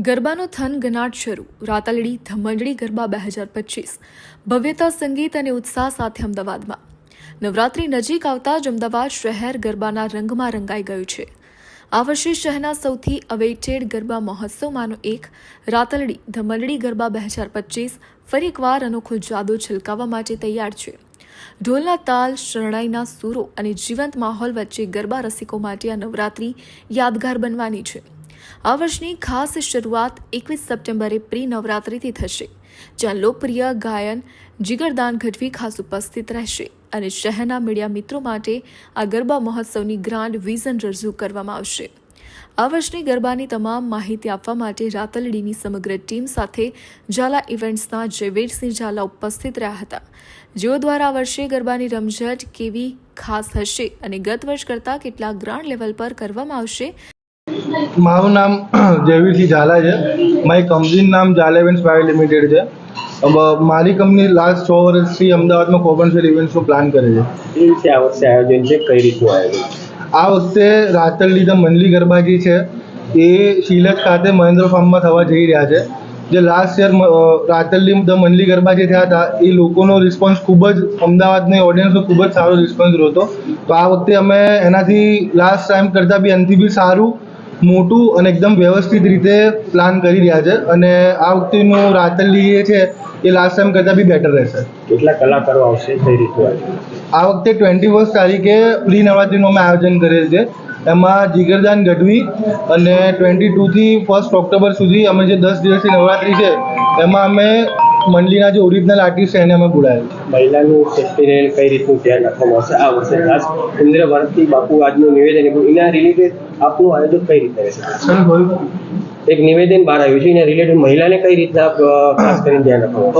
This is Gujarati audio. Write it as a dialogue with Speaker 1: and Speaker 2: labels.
Speaker 1: ગરબાનો થન ગનાટ શરૂ. રાતલડી ધમંડળી ગરબા બે હજાર પચીસ. ભવ્યતા, સંગીત અને ઉત્સાહ સાથે અમદાવાદમાં. નવરાત્રી નજીક આવતા જ અમદાવાદ શહેર ગરબાના રંગમાં રંગાઈ ગયું છે. આ વર્ષે શહેરના સૌથી અવેટેડ ગરબા મહોત્સવમાંનો એક રાતલડી ધમંડળી ગરબા બે હજાર પચીસ ફરી એકવાર અનોખો જાદુ છલકાવવા માટે તૈયાર છે. ઢોલના તાલ, શરણાઈના સૂરો અને જીવંત માહોલ વચ્ચે ગરબા રસિકો માટે આ નવરાત્રી યાદગાર બનવાની છે. આ વર્ષની ખાસ શરૂઆત એકવીસ સપ્ટેમ્બરે પ્રી નવરાત્રિથી થશે, જ્યાં લોકપ્રિય ગાયન જીગરદાન ગઢવી ખાસ ઉપસ્થિત રહેશે અને શહેરના મીડિયા મિત્રો માટે આ ગરબા મહોત્સવની ગ્રાન્ડ વિઝન રજૂ કરવામાં આવશે. આ વર્ષની ગરબાની તમામ માહિતી આપવા માટે રાતલડીની સમગ્ર ટીમ સાથે ઝાલા ઇવેન્ટ્સના જયવીરસિંહ ઝાલા ઉપસ્થિત રહ્યા હતા. જેઓ દ્વારા આ વર્ષે ગરબાની રમઝટ કેવી ખાસ હશે અને ગત વર્ષ કરતાં કેટલા ગ્રાન્ડ લેવલ પર કરવામાં આવશે
Speaker 2: મારું નામ જયવીરસિંહ ઝાલા છે. મારી કંપનીનું નામ ઝાલા ઇવેન્ટ્સ પ્રાઇવેટ લિમિટેડ છે. મારી કંપની લાસ્ટ છ વર્ષથી અમદાવાદમાં કોમર્શિયલ ઇવેન્ટ્સનું પ્લાન કરે છે.
Speaker 3: એ રીતે આ વર્ષે આયોજન છે? કઈ રીતનું આયોજન?
Speaker 2: આ વખતે રાતલ લીધા મંડલી ગરબા જે છે. એ શીલક ખાતે મહેન્દ્ર ફાર્મમાં થવા જઈ રહ્યા છે. જે last year Ratardi the Mandli garba જે થયા હતા એ લોકોનો રિસ્પોન્સ ખૂબ જ અમદાવાદની ઓડિયન્સનો ખૂબ જ સારો રિસ્પોન્સ રહ્યો હતો. તો આ વખતે અમે એનાથી લાસ્ટ ટાઈમ કરતાં બી એનાથી બી સારું મોટું અને એકદમ વ્યવસ્થિત રીતે પ્લાન કરી રહ્યા છે. અને આ વખતેનું રાતલી જે છે એ લાસ્ટ ટાઈમ કરતાં બી બેટર રહેશે.
Speaker 3: કેટલા કલાકારો આવશે કઈ રીતે
Speaker 2: આ વખતે ટ્વેન્ટી ફર્સ્ટ તારીખે પ્રી નવરાત્રીનું અમે આયોજન કરેલ છે. એમાં જીગરદાન ગઢવી અને ટ્વેન્ટી ટુથી ફર્સ્ટ ઓક્ટોબર સુધી અમે જે દસ દિવસની નવરાત્રી છે એમાં અમે મંડલીના જે ઓરિજિનલ આર્ટિસ્ટ છે એને અમે બોલાવેલ છે.
Speaker 3: મહિલાનું સેફ્ટીને કઈ રીતનું ધ્યાન રાખવામાં આવશે? આ વર્ષે ખાસ ઇન્દ્ર ભારતી બાપુ આજનું નિવેદન એના રિલેટેડ આપનું આયોજન કઈ રીતે રહેશે?
Speaker 2: સર બોલું.
Speaker 3: એક નિવેદન બહાર આવ્યું છે એના રિલેટેડ મહિલાને કઈ રીતના ખાસ કરીને ધ્યાન રાખવામાં